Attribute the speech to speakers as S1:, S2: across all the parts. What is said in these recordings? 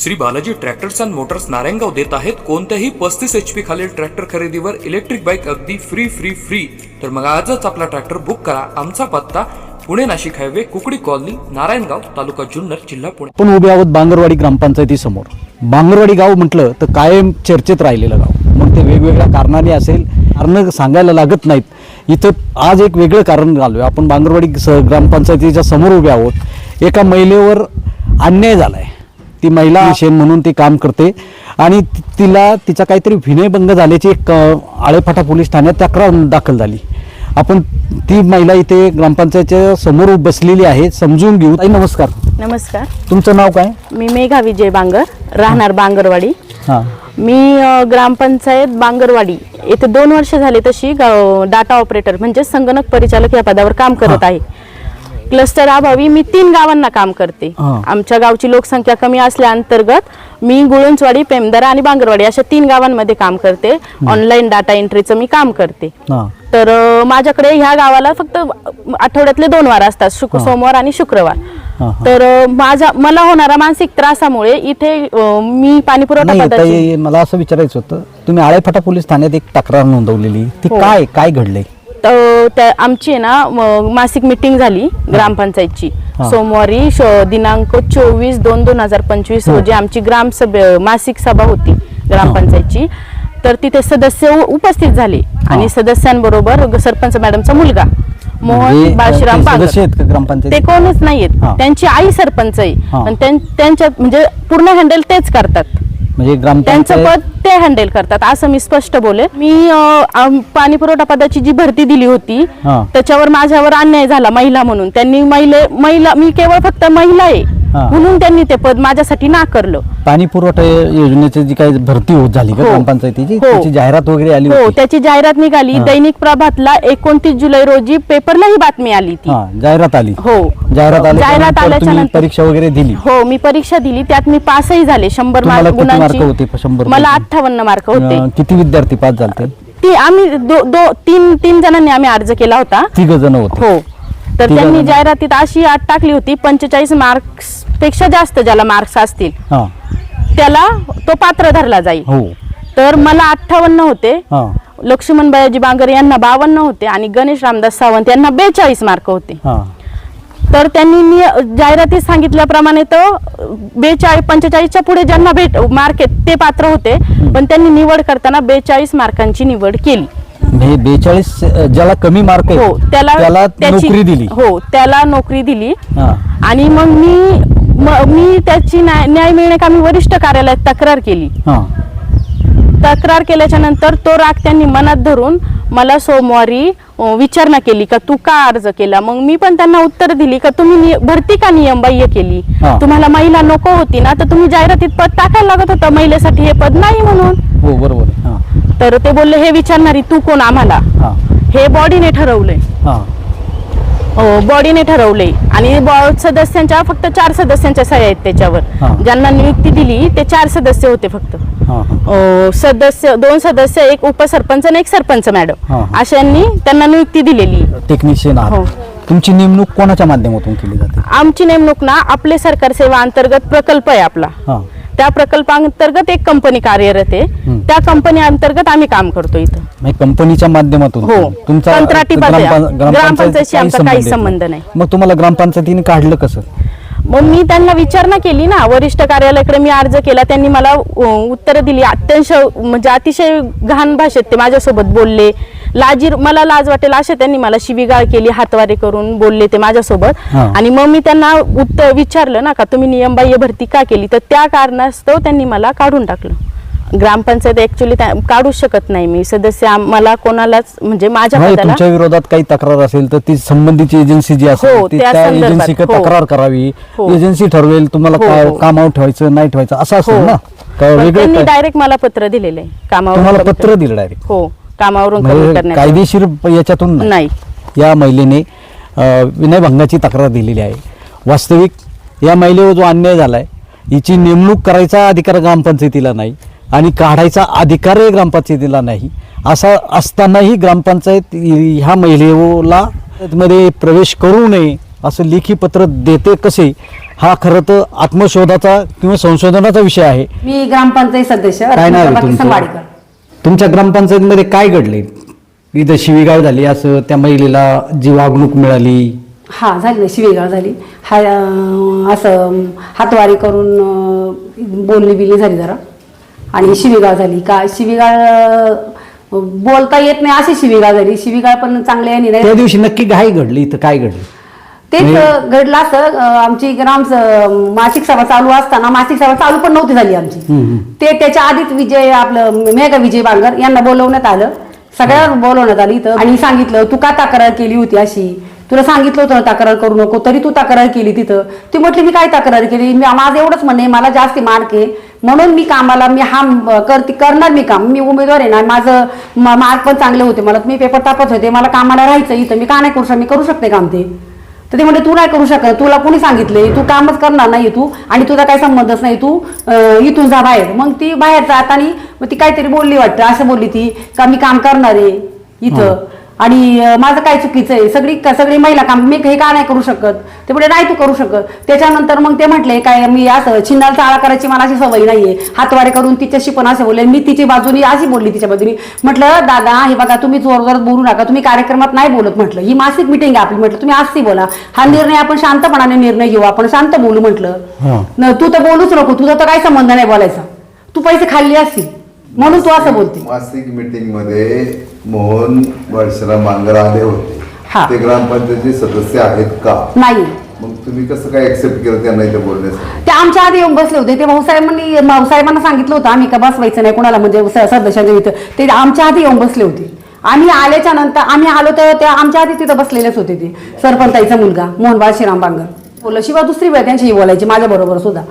S1: Shri Balaji tractors and motors Narayangaon देत आहेत. कोणत्याही पस्तीस एच पी खालील ट्रॅक्टर खरेदीवर इलेक्ट्रिक बाईक अगदी फ्री फ्री फ्री तर मग आजच आपला ट्रॅक्टर बुक करा. आमचा पत्ता पुणे नाशिक हायवे कुकडी कॉलनी नारायणगाव तालुका जुन्नर जिल्हा पुणे.
S2: आपण उभे आहोत बांगरवाडी ग्रामपंचायतीसमोर. बांगरवाडी गाव म्हटलं तर कायम चर्चेत राहिलेलं गाव. मग ते वेगवेगळ्या कारणाने असेल कारण सांगायला लागत नाहीत. इथं आज एक वेगळं कारण घालूया. आपण बांगरवाडी स ग्रामपंचायतीच्या समोर उभे आहोत. एका महिलेवर अन्याय झाला आहे ती महिला शेण म्हणून ती काम करते. आणि तिला तिचा काहीतरी विनयभंग झाल्याची एक आळेफाटा पोलीस ठाण्यात तक्रार दाखल झाली. आपण ती महिला इथे ग्रामपंचायतच्या समोर बसलेली आहे. समजून घेऊ. ताई नमस्कार.
S3: नमस्कार.
S2: तुमचं नाव काय?
S3: मी मेघा विजय बांगर राहणार बांगरवाडी.
S2: हां.
S3: मी ग्रामपंचायत बांगरवाडी. येथे दोन वर्ष झाले तशी डाटा ऑपरेटर म्हणजे संगणक परिचालक या पदावर काम करत आहे. क्लस्टर अभावी मी तीन गावांना काम करते.
S2: हा.
S3: आमच्या गावची लोकसंख्या कमी असल्या अंतर्गत मी गुळुंचवाडी पेमदरा आणि बांगरवाडी अशा तीन गावांमध्ये काम करते. ऑनलाईन डाटा एंट्रीचं मी काम करते.
S2: हां.
S3: तर अ, माझ्याकडे ह्या गावाला फक्त आठवड्यातले दोन वार असतात शुक
S2: हा.
S3: सोमवार आणि शुक्रवार.
S2: हा.
S3: तर अ, माझा मला होणारा मानसिक त्रासामुळे इथे अ, मी पाणी पुरवठा
S2: नाही
S3: पदाची
S2: ताई मला असं विचारायचं होतं. तुम्ही आळेफाटा पोलीस ठाण्यात एक तक्रार नोंदवलेली. ती
S3: हो.
S2: काय काय घडलंय?
S3: त्या आमची ना मासिक मिटिंग झाली ग्रामपंचायतची. सोमवारी श- दिनांक चोवीस दोन दोन हजार पंचवीस
S2: हा.
S3: रोजी आमची ग्रामसभे मासिक सभा होती ग्रामपंचायतची. तर तिथे सदस्य उपस्थित झाले आणि सदस्यांबरोबर सरपंच मॅडमचा मुलगा. मोहन
S2: म्हणजे,
S3: बाळशीराम
S2: ते
S3: कोणच नाहीयेत. त्यांची आई सरपंच आहे. त्यांच्यात म्हणजे पूर्ण हँडल तेच करतात.
S2: म्हणजे
S3: त्यांचं पद ते हँडल करतात असं मी स्पष्ट बोले मी पाणी पुरवठा पदाची जी भरती दिली होती
S2: हा.
S3: त्याच्यावर माझ्यावर अन्याय झाला महिला म्हणून. त्यांनी महिले महिला मी केवळ फक्त महिला आहे.
S2: हा.
S3: म्हणून त्यांनी ते पद माझ्यासाठी नाकारलं.
S2: पाणी पुरवठा योजनेची जी काही भरती होत झाली का
S3: हो.
S2: ग्रामपंचायतीची
S3: हो.
S2: त्याची जाहिरात वगैरे आली
S3: हो
S2: होती?
S3: त्याची जाहिरात निघाली.
S2: हा.
S3: दैनिक प्रभातला एकोणतीस जुलै रोजी पेपरला ही बातमी आली ती.
S2: हा जाहिरात आली.
S3: हो.
S2: जाहिरात आली
S3: जाहिरात आल्याच्या
S2: तुम्ही
S3: नंतर
S2: परीक्षा वगैरे दिली.
S3: हो मी परीक्षा दिली. त्यात मी पासही झाले. शंभर
S2: तुम्हाला
S3: मार्क
S2: किती मार्क
S3: गुणांची.
S2: होते? शंभर
S3: मला
S2: पैकी?
S3: अठ्ठावन्न मार्क होते.
S2: अं, किती विद्यार्थी पास झाले
S3: ती आम्ही दो दो तीन तीन जणांनी आम्ही अर्ज केला होता.
S2: तिघ जण होते.
S3: हो. तर त्यांनी. जाहिरातीत अशी अट टाकली होती पंचेचाळीस मार्क्सपेक्षा जास्त ज्याला मार्क्स असतील
S2: हा.
S3: त्याला तो पात्र धरला जाईल.
S2: हो.
S3: तर मला अठ्ठावन्न होते.
S2: हा.
S3: लक्ष्मण बयाजी बांगर यांना बावन्न होते आणि गणेश रामदास सावंत यांना बेचाळीस मार्क होते.
S2: हा.
S3: तर त्यांनी नि- जाहिरातीत सांगितल्याप्रमाणे तो बेचाळीस पंचेचाळीसच्या पुढे ज्यांना भेट मार्क आहेत ते पात्र होते. पण त्यांनी निवड करताना बेचाळीस मार्कांची निवड केली.
S2: म्हणजे बेचाळीस ज्याला कमी मार्क
S3: हो त्याला
S2: त्याला
S3: त्याची-
S2: नोकरी दिली.
S3: हो त्याला नोकरी दिली.
S2: हा.
S3: आणि मग मी म- मी त्याची न्याय न्याय मिळणे का मी वरिष्ठ कार्यालयात तक्रार केली.
S2: हा.
S3: तक्रार केल्याच्यानंतर तो राग त्यांनी मनात धरून मला सोमवारी अ, विचारणा केली का तू का अर्ज केला? मग मी पण त्यांना उत्तर दिली का तुम्ही नि- भरती का नियमबाह्य केली?
S2: हा.
S3: तुम्हाला महिला नको होती ना तर तुम्ही जाहिरातीत पद टाकायला लागत होतं महिलेसाठी हे पद नाही म्हणून.
S2: हो बरोबर. हा.
S3: तर ते बोलले हे विचारणारी तू कोण आम्हाला?
S2: हा.
S3: हे बॉडीने ठरवलंय.
S2: हा.
S3: बॉडीने ठरवले आणि बॉ- सदस्यांच्या फक्त चार सदस्यांच्या सह्या आहेत त्याच्यावर. ज्यांना नियुक्ती दिली ते चार सदस्य होते फक्त.
S2: हा हा.
S3: अ, सदस्य दोन सदस्य एक उपसरपंच आणि एक सरपंच मॅडम
S2: हा.
S3: अशांनी त्यांना नियुक्ती दिलेली.
S2: टेक्निशियन
S3: हो.
S2: आहात तुमची नेमणूक कोणाच्या माध्यमातून केली जाते?
S3: आमची नेमणूक ना आपले सरकार सेवा अंतर्गत प्रकल्प आहे आपला.
S2: हा.
S3: त्या प्रकल्पांतर्गत एक कंपनी कार्यरत आहे. त्या कंपनी अंतर्गत आम्ही काम करतो इथं.
S2: कंपनीच्या माध्यमातून.
S3: हो.
S2: तुमचा
S3: कंत्राटी.
S2: ग्रामपं-
S3: ग्रामपंचायतशी आमचा काही संबंध नाही.
S2: मग तुम्हाला ग्रामपंचायतीने काढलं कसं?
S3: मग मी त्यांना विचारणा केली ना. वरिष्ठ कार्यालयाकडे मी अर्ज केला. त्यांनी मला उत्तर दिली. अत्यंत म्हणजे अतिशय घाण भाषेत ते माझ्यासोबत बोलले. लाजीर मला लाज वाटेल असे त्यांनी मला शिवीगाळ केली हातवारे करून बोलले ते माझ्यासोबत
S2: हा.
S3: आणि मग मी त्यांना उत्तर विचारलं ना का तुम्ही नियमबाह्य भरती का केली तर त्या कारणास्तव त्यांनी मला काढून टाकलं ग्रामपंचायत ऍक्च्युली काढूच शकत नाही मी सदस्य आम- मला कोणालाच म्हणजे माझ्या
S2: नाही,
S3: पदाला
S2: तुमच्या विरोधात काही तक्रार असेल तर ती संबंधित एजन्सी जी असेल
S3: हो,
S2: ती
S3: त्या
S2: त्या
S3: संदर्भात,
S2: एजन्सीकडे
S3: हो.
S2: तक्रार करावी
S3: हो.
S2: एजन्सी ठरवेल तुम्हाला
S3: हो,
S2: काय
S3: हो.
S2: कामावर ठेवायचं नाही ठेवायचं असं असेल
S3: हो.
S2: ना काय
S3: पण
S2: वेगळं
S3: त्यांनी
S2: काय?
S3: डायरेक्ट मला पत्र दिलेलं आहे कामावर
S2: तुम्हाला पत्र दिलं डायरेक्ट
S3: हो कामावरून कमी
S2: म्हणजे
S3: करण्यात
S2: कायदेशीर याच्यातून नाही.
S3: नाही.
S2: या महिलेने अ, विनयभंगाची तक्रार दिलेली आहे. वास्तविक या महिलेवर जो अन्याय झालाय हिची नेमणूक करायचा अधिकार ग्रामपंचायतीला नाही आणि काढायचा अधिकारही ग्रामपंचायतीला नाही. असा असतानाही ग्रामपंचायत ह्या महिलेला मध्ये प्रवेश करू नये असं लेखी पत्र देते कसे हा खरं तर आत्मशोधाचा किंवा संशोधनाचा विषय आहे.
S4: मी ग्रामपंचायत सदस्य
S2: काय नाव आहे
S4: रत्नप्रभा
S2: तुमचं?
S4: संगवाडीकर
S2: तुमच्या ग्रामपंचायतीमध्ये काय घडले? इथं शिवीगाळ झाली असं त्या महिलेला जी वागणूक मिळाली.
S4: हा झाली ना शिवेगाळ झाली. हा असं हातवारी करून अं, बोलणी बिलणी झाली जरा. आणि शिवीगाळ झाली. का शिवीगाळ बोलता येत नाही अशी शिवीगाळ झाली. शिवीगाळ पण याने
S2: त्या
S4: नाही
S2: दिवशी नक्की काय घडली इथं काय घडलं?
S4: तेच घडलं असं आमची ग्राम मासिक सभा चालू असताना मासिक सभा चालू पण नव्हती झाली आमची. ते त्याच्या आधीच विजय आपलं मेघा विजय बांगर यांना बोलवण्यात आलं. सगळ्यांना बोलवण्यात आली इथं. आणि सांगितलं तू का तक्रार केली होती अशी? तुला सांगितलं होतं तक्रार करू नको तरी तू तक्रार केली तिथं. ती म्हटली मी काय तक्रार केली? मी माझं एवढंच म्हणणे मला जास्ती मार्क आहे म्हणून मी कामाला मी हा करते करणार मी काम. मी उमेदवार आहे ना माझं मार्क पण चांगले होते. मला मी पेपर तापत होते. मला कामाला राहायचं इथं. मी का नाही करू शकत? मी करू शकते काम ते. तर ते म्हणते तू नाही करू शकत. तुला कोणी सांगितले तू कामच करणार नाही तू. आणि तुझा काही संबंधच नाही तू. इथून जा बाहेर. मग ती बाहेर जाताना मग ती काहीतरी बोलली वाटतं. असं बोलली ती का मी काम करणार आहे इथं? आणि माझं काय चुकीचं आहे? सगळी सगळी महिला काम मी हे का नाही करू शकत? ते म्हणजे नाही तू करू शकत. त्याच्यानंतर मग ते म्हटले काय मी असं छिन्नाला चाळा करायची मला अशी सवय नाहीये. हातवारे करून तिच्याशी पण असं बोलले. मी तिची बाजूनी अशी बोलली तिच्या बाजूनी. म्हटलं दादा हे बघा तुम्ही जोर जोरात बोलू नका. तुम्ही कार्यक्रमात नाही बोलत म्हटलं. ही मासिक मिटिंग आहे आपली म्हटलं. तुम्ही असती बोला. हा निर्णय आपण शांतपणाने निर्णय घेऊ. आपण शांत बोलू म्हटलं. तू तर बोलूच नको. तुझा तर काही संबंध नाही बोलायचा. तू पैसे खाल्ले असतील. म्हणून तू असं बोलते.
S5: मासिक मीटिंगमध्ये मोहन वर्षराम मांगर आले होते.
S4: हा.
S5: ते ग्रामपंचायतचे सदस्य आहेत का?
S4: नाही.
S5: मग तुम्ही कसं काय ऍक्सेप्ट केलं त्यांना इथे बोलण्यासाठी?
S4: ते आमच्या आधी येऊन बसले होते. ते भाऊसाहेबांनी भाऊसाहेबांना सांगितलं होतं आम्ही का बसवायचं नाही कोणाला म्हणजे सदस्यांच्या इथं. ते आमच्या आधी येऊन बसले होते. आम्ही आल्याच्यानंतर आम्ही आलो तर ते आमच्या आधी तिथं बसलेलेच होते ते. सरपंचाईचा मुलगा मोहनबाळ श्रीराम बांगर. बोललं शिवाय दुसरी वेळ त्यांच्याशी बोलायची माझ्या बरोबर सुद्धा.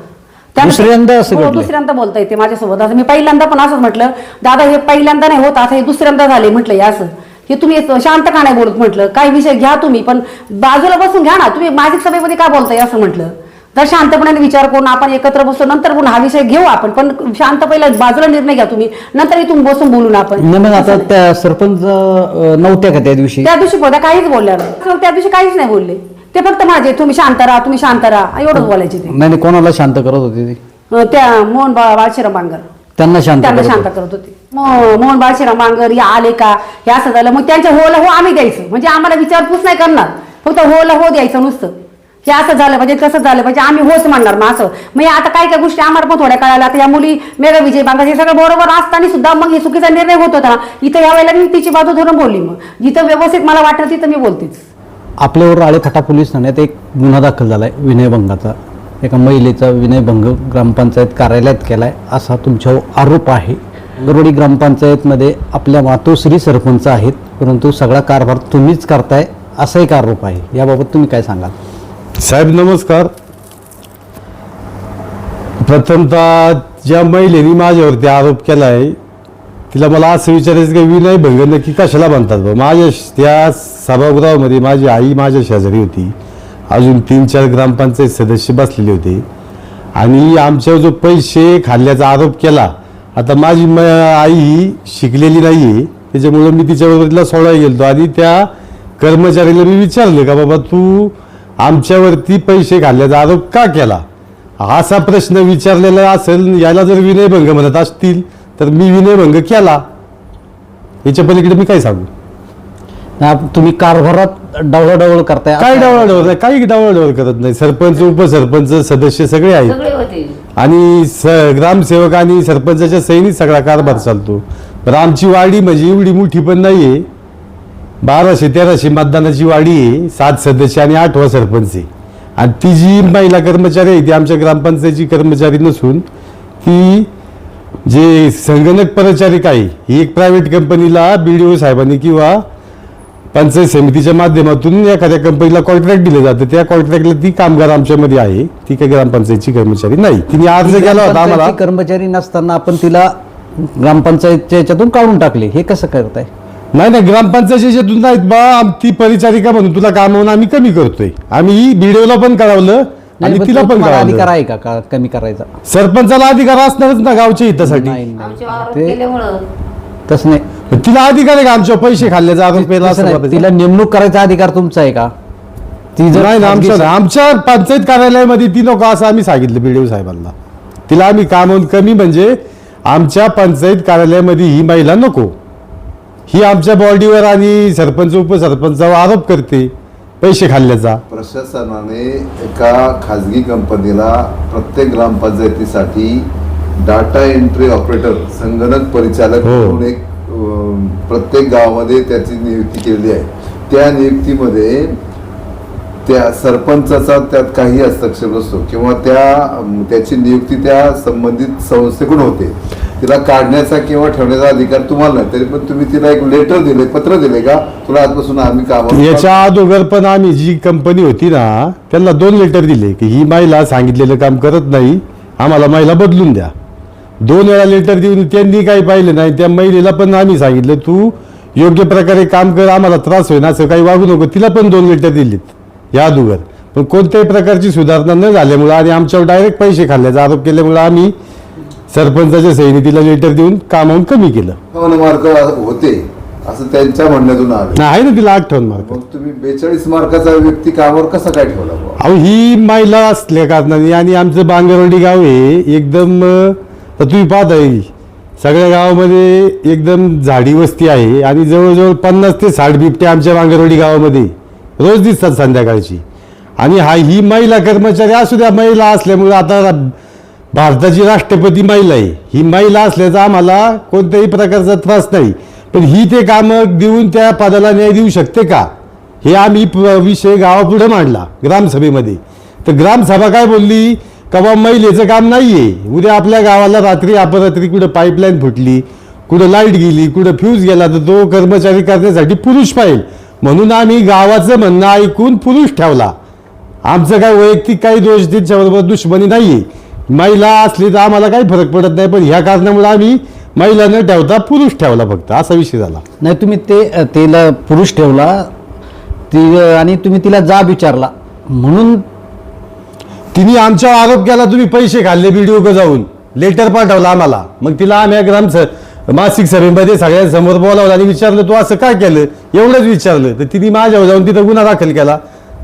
S2: दुसऱ्यांदा असं
S4: हो,
S2: घडलंय?
S4: दुसऱ्यांदा बोलता येते माझ्यासोबत. आता मी पहिल्यांदा पण असंच म्हटलं दादा हे पहिल्यांदा नाही होत आता हे दुसऱ्यांदा झाले म्हटलं हे असं. हे तुम्ही शांत का नाही बोलत म्हटलं काही विषय घ्या तुम्ही पण बाजूला बसून घ्या ना तुम्ही मासिक सभेमध्ये का बोलताय? असं म्हटलं. तर शांतपणे विचार करून आपण एकत्र बसतो नंतर पुन्हा हा विषय घेऊ आपण पण शांत पहिला बाजूला निर्णय घ्या तुम्ही नंतर इथून बसून बोलू ना आपण.
S2: नाही मग आता
S4: असं.
S2: त्या सरपंच अं, नव्हत्या का त्या दिवशी?
S4: त्या दिवशी बोलता काहीच बोलल्या नाही. त्या दिवशी काहीच नाही बोलले. ते फक्त माझे तुम्ही शांत राहा तुम्ही शांत राहा. एवढंच बोलायचे ते.
S2: नाही नाही, कोणाला शांत करत होते ते?
S4: अं, त्या मोहन बा बाळशिराम बांगर
S2: त्यांना शांत
S4: त्यांना
S2: करत
S4: शांत
S2: होते.
S4: करत होते. मो- मोहन बाळशिराम बांगर या आले का? हे असं झालं. मग त्यांच्या होला हो आम्ही द्यायचं. म्हणजे आम्हाला विचारपूस नाही करणार. फक्त होला हो द्यायचं नुसतं. हे असं झालं पाहिजे तसं झालं पाहिजे. आम्ही होच म्हणणार मग असं. मग हे आता काय काय गोष्टी आम्हाला पण थोड्या कळाल्या. आता या मुली मेगा विजय बांगर हे सगळं बरोबर असताना सुद्धा मग हे चुकीचा निर्णय होत होता. ना इथं या वेळेला मी तिची बाजू धरून बोलली मग. जिथं व्यवस्थित मला वाटतं तिथं मी बोलतेच.
S2: आपल्यावर आळेखटा पोलीस ठाण्यात एक गुन्हा दाखल झाला आहे विनयभंगाचा. एका महिलेचा विनयभंग ग्रामपंचायत कार्यालयात केला आहे असा तुमच्यावर आरोप आहे. गरोडी ग्रामपंचायतमध्ये आपल्या मातोश्री सरपंच आहेत परंतु सगळा कारभार तुम्हीच करताय असा एक आरोप आहे. याबाबत तुम्ही काय सांगाल?
S6: साहेब नमस्कार. प्रथमतः ज्या महिलेने माझ्यावरती आरोप केला आहे तिला मला असं विचारायचं की विनय भंग की कशाला म्हणतात बा? माझ्या त्या सभागृहामध्ये माझी आई माझ्या शेजारी होती. अजून तीन चार ग्रामपंचायत सदस्य बसलेले होते. आणि आमच्यावर जो पैसे खाल्ल्याचा आरोप केला आता माझी म आई शिकलेली नाही आहे त्याच्यामुळं मी तिच्याबरोबर तिला सोडायला गेलो आणि त्या कर्मचाऱ्याला मी विचारलं का बाबा तू आमच्यावरती पैसे खाल्ल्याचा आरोप का केला? असा प्रश्न विचारलेला असेल याला जर विनयभंग म्हणत असतील तर मी विनयभंग केला. याच्या पलीकडे मी काय सांगू?
S2: तुम्ही कारभारात डावळाडावळ करताय.
S6: काय डावळाडवळ? नाही काही डावळाडवळ करत नाही. सरपंच उपसरपंच सदस्य सगळे आहेत. आणि स ग्रामसेवक आणि सरपंचाच्या सैनी सगळा कारभार चालतो. तर आमची वाडी म्हणजे एवढी मोठी पण नाहीये. बाराशे तेराशे मतदानाची वाडी आहे. सात सदस्य आणि आठवा सरपंच आहे. आणि ती जी महिला कर्मचारी आहे ती आमच्या ग्रामपंचायतची कर्मचारी नसून ती जे संगणक परिचारिक आहे ही एक प्रायव्हेट कंपनीला बी डी ओ साहेबांनी किंवा पंचायत समितीच्या माध्यमातून एखाद्या कंपनीला कॉन्ट्रॅक्ट दिलं जातं. त्या कॉन्ट्रॅक्टला ती कामगार आमच्यामध्ये आहे. ती काही ग्रामपंचायतची कर्मचारी नाही. तिने अर्ज केला होता आम्हाला.
S2: कर्मचारी नसताना आपण तिला ग्रामपंचायतच्या याच्यातून काढून टाकले. हे कसं करताय?
S6: नाही नाही ग्रामपंचायतीच्या याच्यातून नाहीत बा. आम- ती परिचारिका म्हणून तुला कामावून आम्ही कमी करतोय. आम्ही बीडीओला पण कळवलं
S2: नाही,
S6: आणि
S2: पण
S6: तिला
S2: तो
S6: पण
S2: तुम्हाला अधिकार आहे का? का कमी करायचा?
S6: सरपंचाला अधिकार असणारच ना गावच्या हितासाठी
S2: नाही नाही. ते तसं नाही.
S6: तिला अधिकार आहे का आमच्या पैसे खाल्ल्याचा आरोप केला
S2: तसं
S6: असं
S2: नाही.
S6: वाटायचं?
S2: तिला नेमणूक करायचा अधिकार तुमचा आहे का? ती जर
S6: नाही ना आमच्या
S2: खाजगी-
S6: नाही. आमच्या पंचायत कार्यालयामध्ये ती नको असं आम्ही सांगितलं बीडीओ साहेबांना. तिला आम्ही कामावून कमी म्हणजे आमच्या पंचायत कार्यालयामध्ये ही महिला नको. ही आमच्या बॉडीवर आणि सरपंच उपसरपंचावर आरोप करते. पैसे खाल्ल्याचा
S5: प्रशासनाने एका खाजगी कंपनीला प्रत्येक ग्रामपंचायतीसाठी डाटा एंट्री ऑपरेटर संगणक परिचालक
S6: हो.
S5: म्हणून एक प्रत्येक गावामध्ये त्याची नियुक्ती केलेली आहे. त्या नियुक्तीमध्ये त्या सरपंचाचा त्यात काही हस्तक्षेप नसतो किंवा त्या त्याची नियुक्ती त्या संबंधित संस्थेकडून होते. तिला काढण्याचा किंवा ठेवण्याचा अधिकार तुम्हाला नाही. तरी पण तुम्ही तिला एक लेटर दिले पत्र दिले का? तुला आजपासून आम्ही काम
S6: याच्या अगोदर पण आम्ही जी कंपनी होती ना त्यांना दोन लेटर दिले की ही महिला सांगितलेलं काम करत नाही आम्हाला महिला बदलून द्या. दोन वेळा लेटर देऊन त्यांनी काही पाहिलं नाही त्या महिलेला पण आम्ही सांगितलं तू योग्य प्रकारे काम कर आम्हाला त्रास होईल असं काही वागू नको. तिला पण दोन लेटर दिलीत या अगोदर पण कोणत्याही प्रकारची सुधारणा न झाल्यामुळं आणि आमच्यावर डायरेक्ट पैसे खाल्ल्याचा आरोप केल्यामुळं आम्ही सरपंचाच्या सहीने तिला लेटर देऊन कामावून कमी केलं.
S5: मार्क होते असं त्यांच्या म्हणण्यातून आलं.
S6: नाही आहे ना तिला अठ्ठावन्न मार्क.
S5: मग तुम्ही बेचाळीस मार्काचा व्यक्ती कामावर कसा काय ठेवला बुवा?
S6: अहो ही महिला असल्या कारणाने आणि आमचं बांगरवाडी गाव हे एकदम अं, तर तुम्ही पाहताय सगळ्या गावामध्ये एकदम झाडी वस्ती आहे आणि जवळजवळ पन्नास ते साठ बिबटे आमच्या बांगरवाडी गावामध्ये रोज दिसतात संध्याकाळची. आणि हा ही महिला कर्मचारी असू द्या महिला असल्यामुळे आता भारताची राष्ट्रपती महिला आहे. ही महिला असल्याचा आम्हाला कोणत्याही प्रकारचा त्रास नाही. पण ही ते कामं देऊन त्या पदाला न्याय देऊ शकते का? हे आम्ही विषय गावापुढे मांडला ग्रामसभेमध्ये. तर ग्रामसभा काय बोलली? का बा महिलेचं काम नाही आहे उद्या आपल्या गावाला रात्री अपरात्री कुठं पाईपलाईन फुटली कुठं लाइट गेली कुठं फ्यूज गेला तर तो कर्मचारी करण्यासाठी पुरुष पाहिजे. म्हणून आम्ही गावाचं म्हणणं ऐकून पुरुष ठेवला. आमचं काय वैयक्तिक काही दोष त्यांच्याबरोबर दुश्मनी नाही आहे महिला असली तर आम्हाला काही फरक पडत नाही पण ह्या कारणामुळे आम्ही महिला न ठेवता पुरुष ठेवला फक्त असा विषय झाला.
S2: नाही तुम्ही ते तिला पुरुष ठेवला ती आणि तुम्ही तिला जाब विचारला. म्हणून
S6: तिने आमच्यावर आरोप केला तुम्ही पैसे खाल्ले व्हिडिओ क जाऊन. लेटर पाठवला आम्हाला. मग तिला आम्ही ग्राम स- मासिक सभेमध्ये सगळ्यांसमोर बोलावलं आणि विचारलं तू असं काय केलं? एवढंच विचारलं. तर तिने माझ्यावर जाऊन तिथं गुन्हा दाखल केला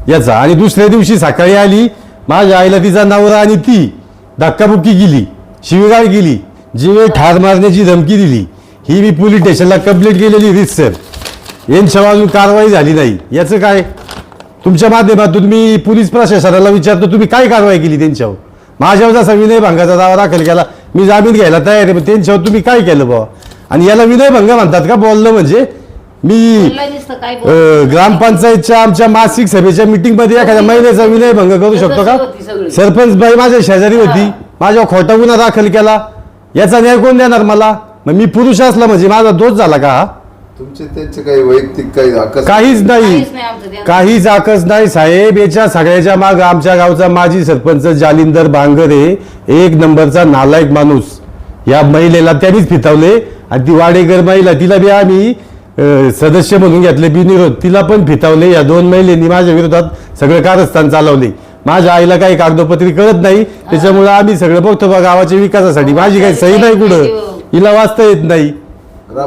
S6: याचा. आणि दुसऱ्या दिवशी सकाळी आली माझ्या आईला तिचा नवरा आणि ती धक्काबुक्की केली शिवीगाळ केली जीवे ठार मारण्याची धमकी दिली. ही मी पोलीस स्टेशनला कंप्लेंट केलेली रितसर यांच्यावर अजून कारवाई झाली नाही. याचं काय? तुमच्या माध्यमातून मी पोलीस प्रशासनाला विचारतो तुम्ही काय कारवाई केली त्यांच्यावर? माझ्यावर जसा विनयभंगाचा दावा दाखल केला मी जामीन घ्यायला तयार आहे पण त्यांच्यावर तुम्ही काय केलं बुवा? आणि याला विनयभंग म्हणतात का? बोललं म्हणजे मी अं, ग्रामपंचायतच्या आमच्या मासिक सभेच्या मीटिंगमध्ये एखाद्या महिलेचा विनयभंग करू शकतो का? सरपंच बाई माझ्या शेजारी होती. माझ्यावर खोटा गुन्हा दाखल केला. याचा न्याय कोण देणार मला? मग मी पुरुष असला म्हणजे माझा दोष झाला का? हा
S5: तुमचे त्यांचे काही वैयक्तिक काही आकस
S6: काहीच नाही. काहीच आकस नाही. साहेब याच्या सगळ्याच्या माग आमच्या गावचा माजी सरपंच जालिंदर बांगरे एक नंबरचा नालायक माणूस. या महिलेला त्यांनीच फितवले आणि ती वाडेकर महिला तिला बी आम्ही सदस्य म्हणून घेतले बिनविरोध तिला पण फितावले या दोन महिलेंनी माझ्या विरोधात सगळं कारस्थान चालवले. माझ्या आईला काही कागदोपत्री कळत नाही. त्याच्यामुळे आम्ही सगळं बघतो बा गावाच्या विकासासाठी. माझी काही सही नाही कुठं. हिला वाचता येत नाही.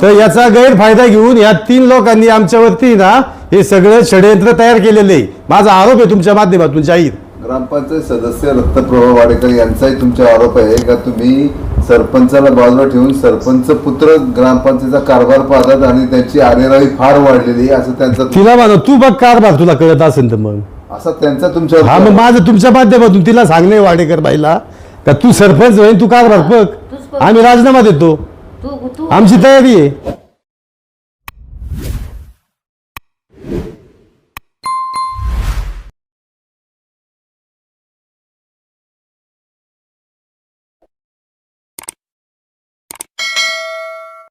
S6: तर याचा गैरफायदा घेऊन या तीन लोकांनी आमच्यावरती ना हे सगळं षडयंत्र तयार केलेलं. आहे माझा आरोप आहे तुमच्या माध्यमातून जाहीर.
S5: ग्रामपंचायत सदस्य रत्नप्रभा वाडेकर यांचाही तुमचा आरोप आहे का? तुम्ही सरपंचाला बाजूला ठेवून सरपंच पुत्र ग्रामपंचायतीचा कारभार पाहतात आणि त्यांची आरेरावी फार वाढलेली आहे असं त्यांचा
S6: तिला म्हणा तू बघ कारभार तुला कळत असेल तर मग.
S5: असा त्यांचा
S6: हा मग
S5: तुमच्या
S6: माझं तुमच्या माध्यमातून तिला सांगणे वाडेकर बाईला का तू सरपंच होईल तू कारभार बघ. आम्ही राजीनामा देतो. आमची तयारी आहे.